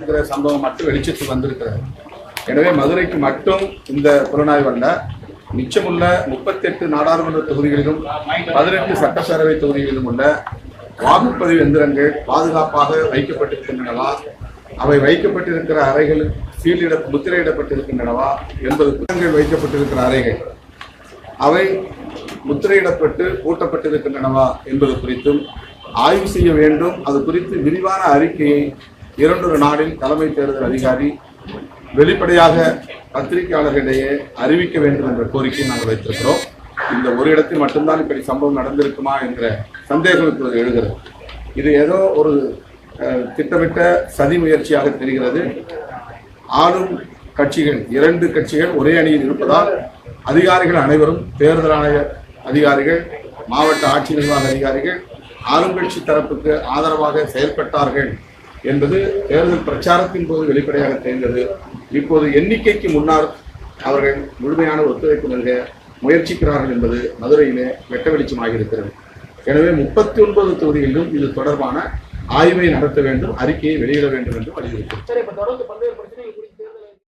இருக்கிற சம்பவம் மட்டும் வெளிச்சத்துக்கு வந்திருக்கிறது. எனவே மதுரைக்கு மட்டும் இந்த புலனாய்வு அல்ல மிச்சமுள்ள முப்பத்தெட்டு நாடாளுமன்ற தொகுதிகளிலும் பதினெட்டு சட்டப்பேரவை தொகுதிகளிலும் உள்ள வாக்குப்பதிவு எந்திரங்கள் பாதுகாப்பாக வைக்கப்பட்டிருக்கின்றனவா? அவை வைக்கப்பட்டிருக்கிற அறைகள் சீலிட முத்திரையிடப்பட்டிருக்கின்றனவா என்பது புத்தகங்கள் வைக்கப்பட்டிருக்கிற அறைகள். அவை முத்திரையிடப்பட்டு பூட்டப்பட்டிருக்கின்றனவா என்பது குறித்தும் ஆய்வு செய்ய வேண்டும். அது குறித்து விரிவான அறிக்கையை இரண்டொரு நாளில் தலைமை தேர்தல் அதிகாரி வெளிப்படையாக பத்திரிகையாளர்களிடையே அறிவிக்க வேண்டும் என்ற கோரிக்கையை நாங்கள் வைத்திருக்கிறோம். இந்த ஒரு இடத்தில் மட்டும்தான் இப்படி சம்பவம் நடந்திருக்குமா என்ற சந்தேகம் இப்பொழுது எழுகிறது. இது ஏதோ ஒரு திட்டமிட்ட சதி முயற்சியாக தெரிகிறது. ஆளும் கட்சிகள் இரண்டு கட்சிகள் ஒரே அணியில் இருப்பதால் அதிகாரிகள் அனைவரும் தேர்தல் ஆணைய அதிகாரிகள் மாவட்ட ஆட்சி நிர்வாக அதிகாரிகள் ஆளும் கட்சி தரப்புக்கு ஆதரவாக செயல்பட்டார்கள் என்பது தேர்தல் பிரச்சாரத்தின் போது வெளிப்படையாக தெரிந்தது. இப்போது எண்ணிக்கைக்கு முன்னால் அவர்கள் முழுமையான ஒத்துழைப்பு நல்க முயற்சிக்கிறார்கள் என்பது மதுரையிலே வெட்ட வெளிச்சமாக இருக்கிறது எனவே முப்பத்தி ஒன்பது தொகுதிகளிலும் இது தொடர்பான ஆய்வை நடத்த வேண்டும் அறிக்கையை வெளியிட வேண்டும் என்று வலியுறுத்தி.